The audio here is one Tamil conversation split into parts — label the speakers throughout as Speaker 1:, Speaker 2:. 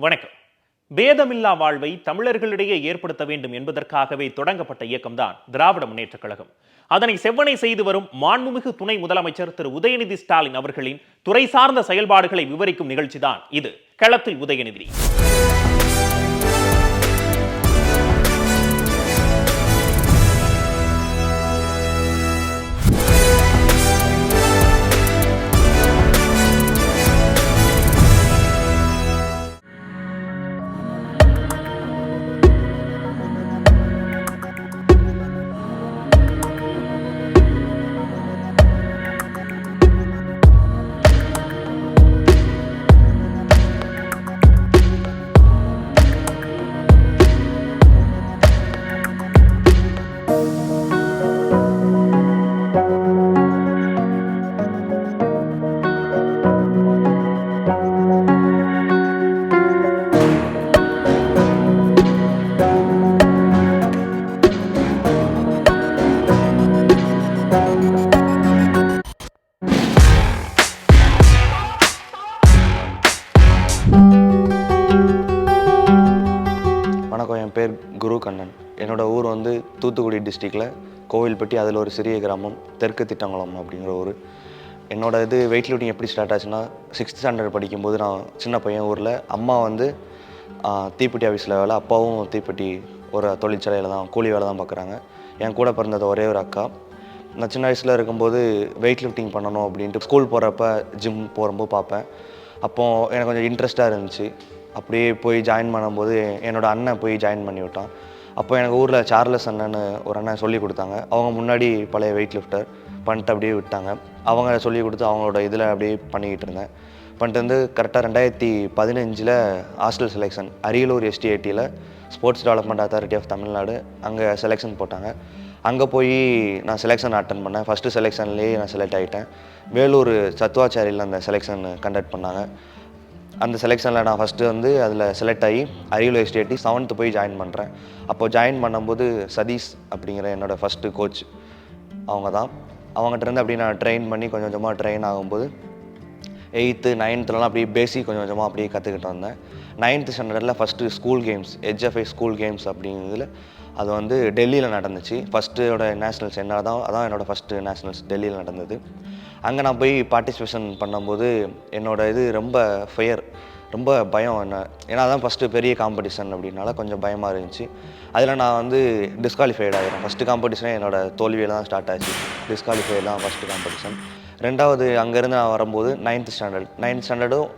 Speaker 1: வணக்கம். பேதமில்லா வாழ்வை தமிழர்களிடையே ஏற்படுத்த வேண்டும் என்பதற்காகவே தொடங்கப்பட்ட இயக்கம்தான் திராவிட முன்னேற்றக் கழகம். அதனை செவ்வனை செய்து வரும் மாண்புமிகு துணை முதலமைச்சர் திரு உதயநிதி ஸ்டாலின் அவர்களின் துறை சார்ந்த செயல்பாடுகளை விவரிக்கும் நிகழ்ச்சிதான் இது. களத்தில் உதயநிதி.
Speaker 2: கண்ணன். என்னோட ஊர் வந்து தூத்துக்குடி டிஸ்ட்ரிக்டில் கோவில்பட்டி அதில் ஒரு சிறிய கிராமம் தெற்கு திட்டங்குளம் அப்படிங்கிற ஊர். என்னோட இது வெயிட் லிஃப்டிங் எப்படி ஸ்டார்ட் ஆச்சுன்னா சிக்ஸ்த் ஸ்டாண்டர்ட் படிக்கும்போது நான் சின்ன பையன் ஊரில் அம்மா வந்து தீப்பெட்டி ஆஃபீஸில் வேலை அப்பாவும் தீப்பெட்டி ஒரு தொழிற்சாலையில் தான் கூலி வேலை தான் பார்க்குறாங்க என் கூட பிறந்தது ஒரே ஒரு அக்கா. நான் சின்ன வயசில் இருக்கும்போது வெயிட் லிஃப்டிங் பண்ணணும் அப்படின்ட்டு ஸ்கூல் போகிறப்ப ஜிம் போகிறப்போ பார்ப்பேன். அப்போது எனக்கு கொஞ்சம் இன்ட்ரெஸ்ட்டாக இருந்துச்சு. அப்படியே போய் ஜாயின் பண்ணும்போது என்னோட அண்ணன் போய் ஜாயின் பண்ணி விட்டான். அப்போ எனக்கு ஊரில் சார்லஸ் அண்ணன்னு ஒரு அண்ணன் சொல்லி கொடுத்தாங்க. அவங்க முன்னாடி பழைய வெயிட் லிஃப்டர் பண்ணிட்டு அப்படியே விட்டாங்க. அவங்க சொல்லி கொடுத்து அவங்களோட இதில் அப்படியே பண்ணிக்கிட்டு இருந்தேன். பண்ணிட்டு வந்து கரெக்டாக ரெண்டாயிரத்தி பதினஞ்சில் hostel selection Ariyalur எஸ்டிஐடியில் sports development authority of Tamil Nadu அங்கே செலெக்ஷன் போட்டாங்க. அங்கே போய் நான் செலெக்ஷன் அட்டன் பண்ணேன். ஃபஸ்ட்டு செலெக்ஷன்லேயே நான் செலக்ட் ஆகிட்டேன் வேலூர் சத்துவாச்சாரியில் அந்த செலெக்ஷன் கண்டக்ட் பண்ணாங்க. அந்த செலெக்ஷனில் நான் ஃபஸ்ட்டு வந்து அதில் செலக்ட் ஆகி அரியலூர் எஸ்டேட்டி செவன்த்து போய் ஜாயின் பண்ணுறேன் அப்போ ஜாயின் பண்ணும்போது சதீஷ் அப்படிங்கிற என்னோடய ஃபஸ்ட்டு கோச் அவங்க தான் அவங்ககிட்ட இருந்து அப்படி நான் ட்ரெயின் பண்ணி கொஞ்சம் கொஞ்சமாக ட்ரெயின் ஆகும்போது எயித்து நைன்த்துலலாம் அப்படியே பேசிக் கொஞ்சம் கொஞ்சமாக அப்படியே கற்றுக்கிட்டு வந்தேன். நைன்த்து ஸ்டாண்டர்டில் first school games HFI school games அப்படிங்கிறதுல அது வந்து டெல்லியில் நடந்துச்சு. ஃபஸ்ட்டோட நேஷ்னல்ஸ் என்ன தான் அதான் என்னோடய ஃபஸ்ட்டு நேஷ்னல்ஸ் டெல்லியில் நடந்தது. அங்கே நான் போய் பார்ட்டிசிபேஷன் பண்ணும்போது என்னோடய இது ரொம்ப ஃபயர் ரொம்ப பயம் என்ன. ஏன்னா அதான் ஃபஸ்ட்டு பெரிய காம்படிஷன் அப்படின்னால கொஞ்சம் பயமாக இருந்துச்சு. அதில் நான் வந்து டிஸ்குவாலிஃபைட் ஆகிறேன் ஃபஸ்ட்டு காம்படிஷனே என்னோட தோல்வியில் தான் ஸ்டார்ட் ஆச்சு. டிஸ்குவாலிஃபை தான் ஃபஸ்ட்டு காம்படிஷன் ரெண்டாவது அங்கேருந்து நான் வரும்போது நைன்த் ஸ்டாண்டர்ட் நைன்த் ஸ்டாண்டர்டும்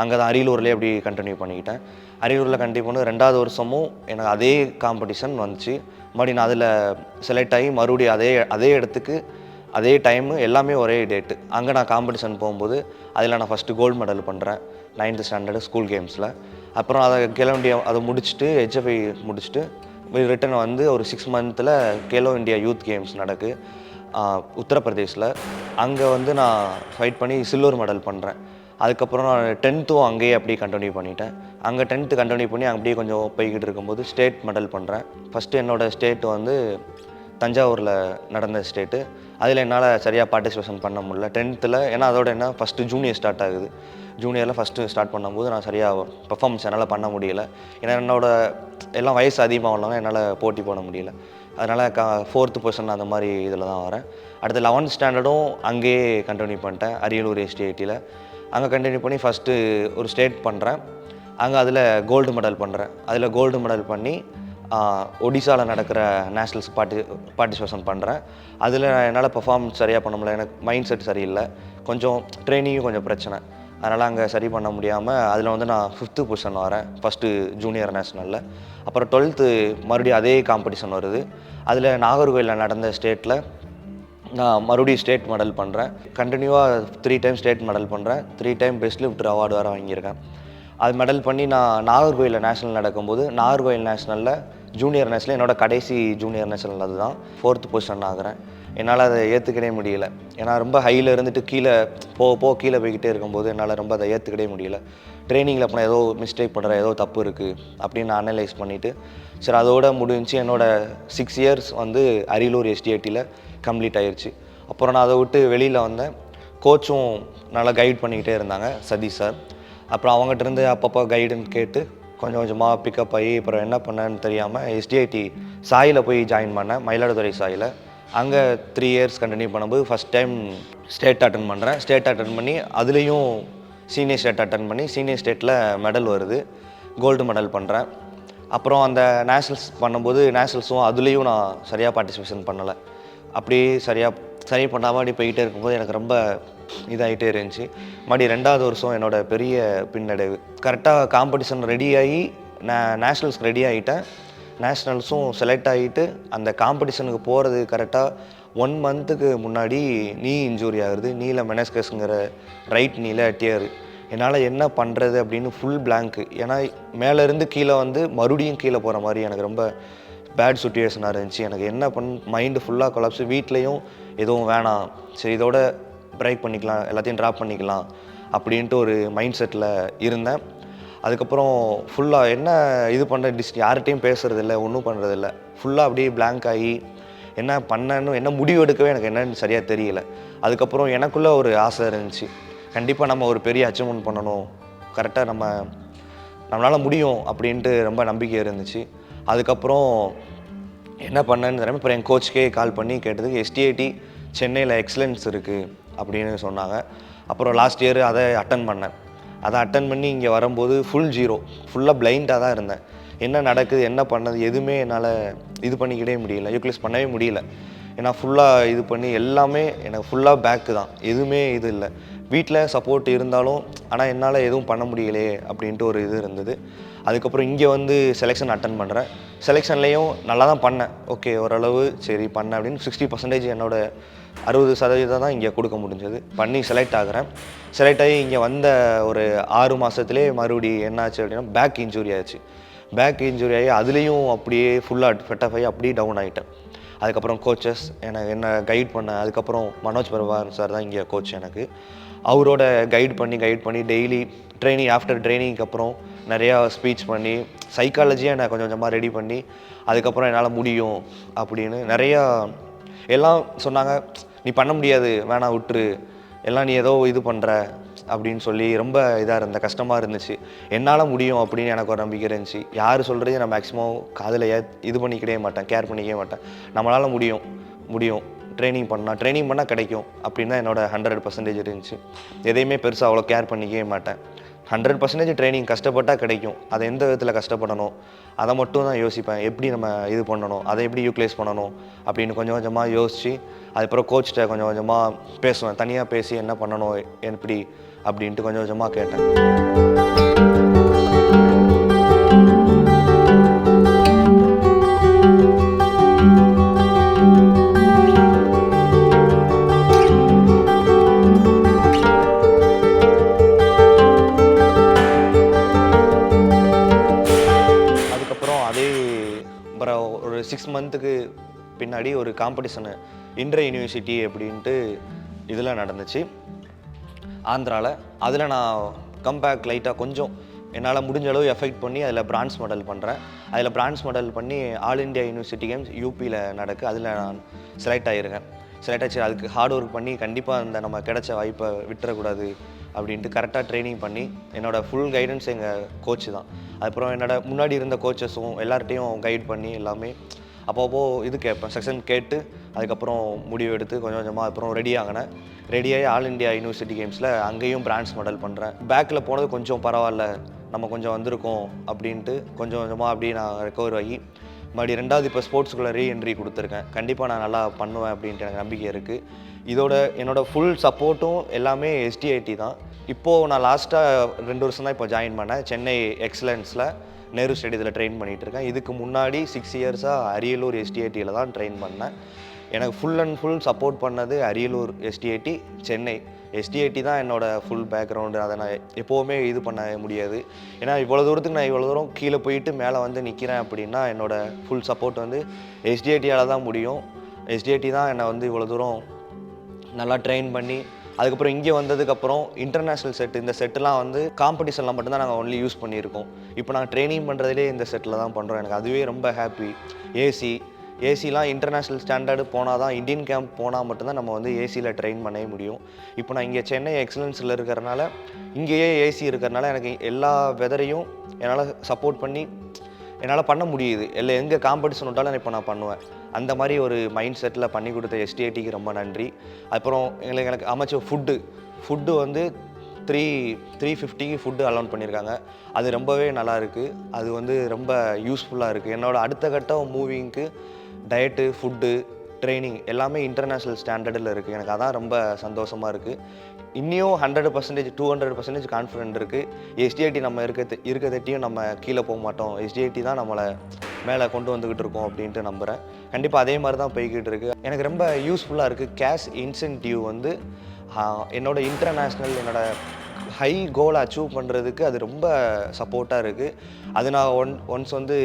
Speaker 2: அங்கே தான் அரியலூர்லேயே அப்படி கண்டினியூ பண்ணிக்கிட்டேன். அரியலூரில் கண்டினியூ பண்ணி ரெண்டாவது வருஷமும் எனக்கு அதே காம்படிஷன் வந்துச்சு. மறுபடியும் நான் அதில் செலக்ட் ஆகி மறுபடியும் அதே அதே இடத்துக்கு அதே டைமு எல்லாமே ஒரே டேட்டு அங்கே நான் காம்படிஷன் போகும்போது அதில் நான் ஃபஸ்ட்டு கோல்டு மெடல் பண்ணுறேன் நைன்த்து ஸ்டாண்டர்டு ஸ்கூல் கேம்ஸில் அப்புறம் அதை கிளம்பி அதை முடிச்சுட்டு ஹெச்எஃப்ஐ முடிச்சுட்டு ரிட்டன் வந்து ஒரு சிக்ஸ் மந்த்தில் கேலோ இந்தியா யூத் கேம்ஸ் நடக்கு ஆஹ் உத்தரப்பிரதேஷில். அங்கே வந்து நான் ஃபைட் பண்ணி சில்வர் மெடல் பண்ணுறேன் அதுக்கப்புறம் நான் டென்த்தும் அங்கேயே அப்படியே கண்டினியூ பண்ணிட்டேன். அங்கே டென்த்து கண்டினியூ பண்ணி அப்படியே கொஞ்சம் போய்கிட்டு இருக்கும்போது ஸ்டேட் மெடல் பண்ணுறேன் ஃபஸ்ட்டு என்னோடய ஸ்டேட் வந்து தஞ்சாவூரில் நடந்த ஸ்டேட்டு அதில் என்னால் சரியாக பார்ட்டிசிபேஷன் பண்ண முடியல. டென்த்தில் ஏன்னா அதோட என்ன ஃபஸ்ட்டு ஜூனியர் ஸ்டார்ட் ஆகுது. ஜூனியரில் ஃபஸ்ட்டு ஸ்டார்ட் பண்ணும்போது நான் சரியாக பெர்ஃபார்மன்ஸ் என்னால் பண்ண முடியல. ஏன்னா என்னோட எல்லாம் வயசு அதிகமாக உள்ளவங்க என்னால் போட்டி போட முடியல. அதனால் க ஃபோர்த்து பொசிஷன் அந்த மாதிரி இதில் தான் வரேன். அடுத்து லெவன்த் ஸ்டாண்டர்டும் அங்கேயே கண்டினியூ பண்ணிட்டேன் அரியலூர் எஸ்டிஐடியில் அங்கே கண்டினியூ பண்ணி ஃபஸ்ட்டு ஒரு ஸ்டேட் பண்ணுறேன் அங்கே அதில் கோல்டு மெடல் பண்ணுறேன் அதில் கோல்டு மெடல் பண்ணி ஒடிசாவில் நடக்கிற நேஷ்னல்ஸ் பார்ட்டி பார்ட்டிசிபேஷன் பண்ணுறேன் அதில் என்னால் பெர்ஃபார்மன்ஸ் சரியாக பண்ண முடியல. எனக்கு மைண்ட் செட் சரியில்லை. கொஞ்சம் ட்ரைனிங்கும் கொஞ்சம் பிரச்சனை. அதனால் அங்கே சரி பண்ண முடியாமல் அதில் வந்து நான் ஃபிஃப்த்து பொசிஷன் வரேன் ஃபஸ்ட்டு ஜூனியர் நேஷ்னலில் அப்புறம் டுவெல்த்து மறுபடியும் அதே காம்படிஷன் வருது. அதில் நாகர்கோயிலில் நடந்த ஸ்டேட்டில் நான் மறுபடியும் ஸ்டேட் மெடல் பண்ணுறேன் கண்டினியூவாக த்ரீ டைம் ஸ்டேட் மெடல் பண்ணுறேன் three time best lifter award வேறு வாங்கியிருக்கேன். அது மெடல் பண்ணி நான் நாகர்கோயிலில் நேஷனல் நடக்கும்போது நாகர்கோயில் நேஷனலில் ஜூனியர் நேஷனல் என்னோட கடைசி ஜூனியர் நேஷனல் அதுதான். ஃபோர்த் பொசிஷன் ஆகிறேன். என்னால் அதை ஏற்றுக்கவே முடியல. ஏன்னா ரொம்ப ஹையில் இருந்துட்டு கீழே போக போக கீழே போய்கிட்டே இருக்கும்போது என்னால் ரொம்ப அதை ஏற்றுக்கவே முடியல. ட்ரைனிங்கில் போனால் ஏதோ மிஸ்டேக் பண்ணுற ஏதோ தப்பு இருக்குது அப்படின்னு நான் அனலைஸ் பண்ணிவிட்டு சரி அதோட முடிஞ்சு என்னோடய சிக்ஸ் இயர்ஸ் வந்து அரியலூர் எஸ்டிஐடியில் கம்ப்ளீட் ஆயிடுச்சு அப்புறம் நான் அதை விட்டு வெளியில் வந்தேன். கோச்சும் நல்லா கைட் பண்ணிக்கிட்டே இருந்தாங்க சதீஷ் சார் அப்புறம் அவங்ககிட்ட இருந்து அப்பப்போ கைடுன்னு கேட்டு கொஞ்சம் கொஞ்சமாக பிக்கப் ஆகி அப்புறம் என்ன பண்ணேன்னு தெரியாமல் எஸ்டிஐடி சாயில் போய் ஜாயின் பண்ணேன் மயிலாடுதுறை சாயில். அங்கே த்ரீ இயர்ஸ் கண்டினியூ பண்ணும்போது ஃபஸ்ட் டைம் ஸ்டேட் அட்டன் பண்ணுறேன் ஸ்டேட் அட்டன் பண்ணி அதுலேயும் சீனியர் ஸ்டேட் அட்டன் பண்ணி சீனியர் ஸ்டேட்டில் மெடல் வருது. கோல்டு மெடல் பண்ணுறேன் அப்புறம் அந்த நேஷ்னல்ஸ் பண்ணும்போது நேஷ்னல்ஸும் அதுலேயும் நான் சரியாக பார்ட்டிசிபேஷன் பண்ணலை. அப்படியே சரியாக சரி பண்ணாமல் அப்படி போயிட்டே இருக்கும்போது எனக்கு ரொம்ப இதாகிட்டே இருந்துச்சு. மறுபடி ரெண்டாவது வருஷம் என்னோட பெரிய பின்னடைவு. கரெக்டாக காம்படிஷன் ரெடி ஆகி நான் நேஷ்னல்ஸ்க்கு ரெடி ஆகிட்டேன் நேஷ்னல்ஸும் செலக்ட் ஆகிட்டு அந்த காம்படிஷனுக்கு போகிறது கரெக்டாக ஒன் மந்த்துக்கு முன்னாடி நீ இன்ஜூரி ஆகுது. நீல மெனஸ்கஸ்ங்கிற ரைட் நீல டியர் என்னால் என்ன பண்ணுறது அப்படின்னு ஃபுல் பிளாங்க்கு ஏன்னா மேலேருந்து கீழே வந்து மறுபடியும் கீழே போகிற மாதிரி எனக்கு ரொம்ப பேட் சுச்சுவேஷனாக இருந்துச்சு. எனக்கு என்ன பண் மைண்டு ஃபுல்லாக கொலாப்ஸு வீட்லேயும் எதுவும் வேணாம். சரி இதோட பிரேக் பண்ணிக்கலாம் எல்லாத்தையும் ட்ராப் பண்ணிக்கலாம் அப்படின்ட்டு ஒரு மைண்ட் செட்டில் இருந்தேன். அதுக்கப்புறம் ஃபுல்லாக என்ன இது பண்ணுற டிஸ் யார்கிட்டையும் பேசுறதில்ல ஒன்றும் பண்ணுறதில்ல ஃபுல்லாக அப்படியே பிளாங்க் ஆகி என்ன பண்ணணும் என்ன முடிவு எடுக்கவே எனக்கு என்னன்னு சரியாக தெரியல. அதுக்கப்புறம் எனக்குள்ளே ஒரு ஆசை இருந்துச்சு. கண்டிப்பாக நம்ம ஒரு பெரிய அச்சீவ்மெண்ட் பண்ணணும். கரெக்டாக நம்ம நம்மளால் முடியும் அப்படின்ட்டு ரொம்ப நம்பிக்கை இருந்துச்சு. அதுக்கப்புறம் என்ன பண்ணேன்னு தெரியாமல் அப்புறம் என் கோச்சுக்கே கால் பண்ணி கேட்டதுக்கு எஸ்டிஐடி சென்னையில் எக்ஸலன்ஸ் இருக்குது அப்படின்னு சொன்னாங்க. அப்புறம் லாஸ்ட் இயர் அதை அட்டன் பண்ணேன். அதை அட்டன் பண்ணி இங்கே வரும்போது ஃபுல் ஜீரோ ஃபுல்லாக பிளைண்டாக தான் இருந்தேன். என்ன நடக்குது என்ன பண்ணது எதுவுமே என்னால் இது பண்ணிக்கிட்டே முடியல யூக்ளிஸ் பண்ணவே முடியல. ஏன்னா ஃபுல்லாக இது பண்ணி எல்லாமே எனக்கு ஃபுல்லாக பேக்கு தான் எதுவுமே இது இல்லை. வீட்டில் சப்போர்ட் இருந்தாலும் ஆனால் என்னால் எதுவும் பண்ண முடியலையே அப்படின்ட்டு ஒரு இது இருந்தது. அதுக்கப்புறம் இங்கே வந்து செலெக்ஷன் அட்டன் பண்ணுறேன். செலெக்ஷன்லேயும் நல்லா தான் பண்ணேன். ஓகே ஓரளவு சரி பண்ணேன் அப்படின்னு சிக்ஸ்டி பர்சன்டேஜ் என்னோட அறுபது சதவீதம் தான் இங்கே கொடுக்க முடிஞ்சது. பண்ணி செலக்ட் ஆகிறேன். செலக்ட் ஆகி இங்கே வந்த ஒரு ஆறு மாதத்துலேயே மறுபடி என்னாச்சு அப்படின்னா பேக் இன்ஜுரி ஆச்சு. பேக் இன்ஜுரி ஆகி அதுலேயும் அப்படியே ஃபுல்லாக ஃபெட்டப் ஆகி அப்படியே டவுன் ஆகிட்டேன் அதுக்கப்புறம் கோச்சஸ் எனக்கு என்ன கைட் பண்ண அதுக்கப்புறம் மனோஜ் பரவார் சார் தான் இங்கே கோச் எனக்கு. அவரோட கைட் பண்ணி கைட் பண்ணி டெய்லி ட்ரைனிங் ஆஃப்டர் ட்ரைனிங்க்கு அப்புறம் நிறையா ஸ்பீச் பண்ணி சைக்காலஜியாக என்னை கொஞ்சம் கொஞ்சமாக ரெடி பண்ணி அதுக்கப்புறம் என்னால் முடியும் அப்படின்னு நிறையா எல்லாம் சொன்னாங்க நீ பண்ண முடியாது வேணாம் விட்டுரு. எல்லாம் நீ ஏதோ இது பண்ணுற அப்படின்னு சொல்லி ரொம்ப இதாக இருந்த கஷ்டமாக இருந்துச்சு. என்னால் முடியும் அப்படின்னு எனக்கு ஒரு நம்பிக்கை இருந்துச்சு. யார் சொல்கிறதையும் நான் மேக்ஸிமம் காதில் ஏ இது பண்ணிக்கிட்டே மாட்டேன் கேர் பண்ணிக்கவே மாட்டேன். நம்மளால் முடியும் முடியும். ட்ரைனிங் பண்ணால் ட்ரைனிங் பண்ணால் கிடைக்கும் அப்படின்னு தான் என்னோடய ஹண்ட்ரட் பர்சன்டேஜ் இருந்துச்சு. எதையுமே பெருசாக அவ்வளோ கேர் பண்ணிக்கவே மாட்டேன். ஹண்ட்ரட் பர்சன்டேஜ் ட்ரைனிங் கஷ்டப்பட்டால் கிடைக்கும். அதை எந்த விதத்தில் கஷ்டப்படணும்? அதை மட்டும் தான் யோசிப்பேன். எப்படி நம்ம இது பண்ணணும்? அதை எப்படி யூட்டிலைஸ் பண்ணணும்? அப்படின்னு கொஞ்சம் கொஞ்சமாக யோசித்து அதுக்கப்புறம் கோச்சிட்ட கொஞ்சம் கொஞ்சமாக பேசுவேன். தனியாக பேசி என்ன பண்ணணும் எப்படி அப்படின்ட்டு கொஞ்சம் கொஞ்சமாக கேட்டேன். சிக்ஸ் மந்த்துக்கு பின்னாடி ஒரு காம்படிஷனு இன்டர் யூனிவர்சிட்டி அப்படின்ட்டு இதில் நடந்துச்சு. ஆந்திராவில் அதில் நான் கம்பேக் லைட்டாக கொஞ்சம் என்னால் முடிஞ்ச அளவு எஃபெக்ட் பண்ணி அதில் பிரான்ஸ் மெடல் பண்ணுறேன் அதில் பிரான்ஸ் மெடல் பண்ணி ஆல் இந்தியா யூனிவர்சிட்டி கேம்ஸ் யூபியில் நடக்கு. அதில் நான் செலக்ட் ஆகியிருக்கேன் செலக்ட் ஆச்சு. அதுக்கு ஹார்ட் ஒர்க் பண்ணி கண்டிப்பாக அந்த நம்ம கிடைச்ச வாய்ப்பை விட்டுறக்கூடாது அப்படின்ட்டு கரெக்டாக ட்ரைனிங் பண்ணி என்னோடய ஃபுல் கைடன்ஸ் எங்கள் கோச்சு தான். அதுக்கப்புறம் என்னோட முன்னாடி இருந்த கோச்சஸும் எல்லார்ட்டையும் கைட் பண்ணி எல்லாமே அப்பப்போ இது கேட்பேன். செக்ஷன் கேட்டு அதுக்கப்புறம் முடிவு எடுத்து கொஞ்சம் கொஞ்சமாக அப்புறம் ரெடி ஆகினேன். ரெடியாகி ஆல் இந்தியா யூனிவர்சிட்டி கேம்ஸில் அங்கேயும் பிரான்ஸ் மெடல் பண்ணுறேன் பேக்கில் போனது கொஞ்சம் பரவாயில்ல நம்ம கொஞ்சம் வந்திருக்கோம் அப்படின்ட்டு கொஞ்சம் கொஞ்சமாக அப்படியே நான் ரெக்கவர் ஆகி மறுபடியும் ரெண்டாவது இப்போ ஸ்போர்ட்ஸுக்குள்ளே ரீஎன்ட்ரி கொடுத்துருக்கேன். கண்டிப்பாக நான் நல்லா பண்ணுவேன் அப்படின்ட்டு எனக்கு நம்பிக்கை இருக்குது இதோட என்னோட ஃபுல் சப்போர்ட்டும் எல்லாமே எஸ்டிஐடி தான். இப்போது நான் லாஸ்ட்டாக ரெண்டு வருஷம் தான் இப்போ ஜாயின் பண்ணேன். சென்னை எக்ஸலன்ஸில் நேரு ஸ்டேடியத்தில் ட்ரெயின் பண்ணிகிட்டு இருக்கேன் இதுக்கு முன்னாடி சிக்ஸ் இயர்ஸாக அரியலூர் எஸ்டிஐடியில் தான் ட்ரெயின் பண்ணேன். எனக்கு ஃபுல் அண்ட் ஃபுல் சப்போர்ட் பண்ணது அரியலூர் எஸ்டிஐடி சென்னை. எஸ்டிஐடி தான் என்னோட ஃபுல் பேக்ரவுண்டு அதை நான் எப்போவுமே இது பண்ண முடியாது. ஏன்னா இவ்வளோ தூரத்துக்கு நான் இவ்வளோ தூரம் கீழே போயிட்டு மேலே வந்து நிற்கிறேன் அப்படின்னா என்னோடய ஃபுல் சப்போர்ட் வந்து எஸ்டிஐடியால் தான் முடியும். எஸ்டிஐடி தான் என்னை வந்து இவ்வளோ தூரம் நல்லா ட்ரெயின் பண்ணி அதுக்கப்புறம் இங்கே வந்ததுக்கப்புறம் இன்டர்நேஷ்னல் செட் இந்த செட்டுலாம் வந்து காம்படிஷனில் மட்டும்தான் நாங்கள் ஒன்லி யூஸ் பண்ணியிருக்கோம். இப்போ நாங்கள் ட்ரைனிங் பண்ணுறதுலே இந்த செட்டில் தான் பண்ணுறோம் எனக்கு அதுவே ரொம்ப ஹாப்பி ஏசி ஏசிலாம் இன்டர்நேஷ்னல் ஸ்டாண்டர்டு போனால் தான் இந்தியன் கேம்ப் போனால் மட்டும்தான் நம்ம வந்து ஏசியில் ட்ரெயின் பண்ணவே முடியும். இப்போ நான் இங்கே சென்னை எக்ஸலன்ஸில் இருக்கிறனால இங்கேயே ஏசி இருக்கிறனால எனக்கு எல்லா வெதரையும் என்னால் சப்போர்ட் பண்ணி என்னால் பண்ண முடியுது. இல்லை எங்கே காம்படிஷன் விட்டாலும் இப்போ நான் பண்ணுவேன். அந்த மாதிரி ஒரு மைண்ட் செட்டில் பண்ணி கொடுத்த எஸ்டிஐடிக்கு ரொம்ப நன்றி. அப்புறம் எங்களுக்கு எனக்கு அமைச்ச ஃபுட்டு ஃபுட்டு வந்து த்ரீ த்ரீ ஃபிஃப்டிக்கு ஃபுட்டு அலோன் பண்ணியிருக்காங்க அது ரொம்பவே நல்லா இருக்குது அது வந்து ரொம்ப யூஸ்ஃபுல்லாக இருக்குது என்னோடய அடுத்த கட்ட மூவிங்க்கு டயட்டு ஃபுட்டு ட்ரைனிங் எல்லாமே இன்டர்நேஷ்னல் ஸ்டாண்டர்டில் இருக்குது எனக்கு அதான் ரொம்ப சந்தோஷமாக இருக்குது இன்னியும் hundred percentage two hundred percentage confident இருக்குது எஸ்டிஐடி நம்ம இருக்க இருக்க தட்டியும் நம்ம கீழே போக மாட்டோம். எஸ்டிஐடி தான் நம்மளை மேலே கொண்டு வந்துக்கிட்டு இருக்கோம் அப்படின்ட்டு நம்புகிறேன் கண்டிப்பாக அதே மாதிரி தான் போய்கிட்டு இருக்குது எனக்கு ரொம்ப யூஸ்ஃபுல்லாக இருக்குது கேஷ் இன்சென்டிவ் வந்து என்னோடய இன்டர்நேஷ்னல் என்னோடய ஹை கோலை அச்சீவ் பண்ணுறதுக்கு அது ரொம்ப சப்போர்ட்டாக இருக்குது அது நான் ஒன் ஒன்ஸ் வந்து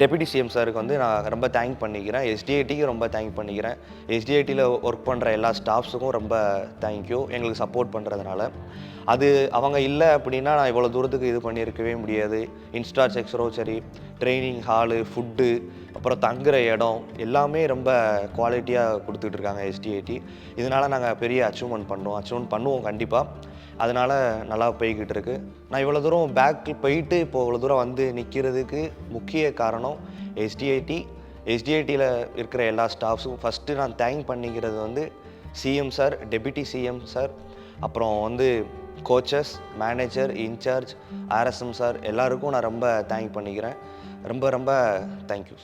Speaker 2: டெபியூட்டி சிஎம் சாருக்கு வந்து நான் ரொம்ப தேங்க் பண்ணிக்கிறேன். எஸ்டிஐடிக்கு ரொம்ப தேங்க் பண்ணிக்கிறேன். எஸ்டிஐடியில் ஒர்க் பண்ணுற எல்லா ஸ்டாஃப்ஸுக்கும் ரொம்ப தேங்க்யூ எங்களுக்கு சப்போர்ட் பண்ணுறதுனால அது அவங்க இல்லை அப்படின்னா நான் இவ்வளோ தூரத்துக்கு இது பண்ணியிருக்கவே முடியாது. இன்ஸ்டா செக்ஸரோ சரி. ட்ரைனிங் ஹாலு ஃபுட்டு அப்புறம் தங்குற இடம் எல்லாமே ரொம்ப குவாலிட்டியாக கொடுத்துட்ருக்காங்க எஸ்டிஐடி இதனால் நாங்கள் பெரிய அச்சீவ்மெண்ட் பண்ணுவோம் அச்சீவ்மெண்ட் பண்ணுவோம் கண்டிப்பாக அதனால் நல்லா போய்கிட்டு இருக்கு நான் இவ்வளோ தூரம் பேக்கில் போயிட்டு இப்போ இவ்வளோ தூரம் வந்து நிற்கிறதுக்கு முக்கிய காரணம் எஸ்டிஐடி எஸ்டிஐடியில் இருக்கிற எல்லா ஸ்டாஃப்ஸும் ஃபஸ்ட்டு நான் தேங்க் பண்ணிக்கிறது வந்து CM sir deputy CM sir அப்புறம் வந்து coaches manager incharge RSM sir எல்லாருக்கும் நான் ரொம்ப தேங்க் பண்ணிக்கிறேன். ரொம்ப ரொம்ப தேங்க்யூ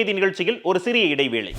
Speaker 1: களத்தில் நிகழ்ச்சியில் ஒரு சிறிய இடைவேளை.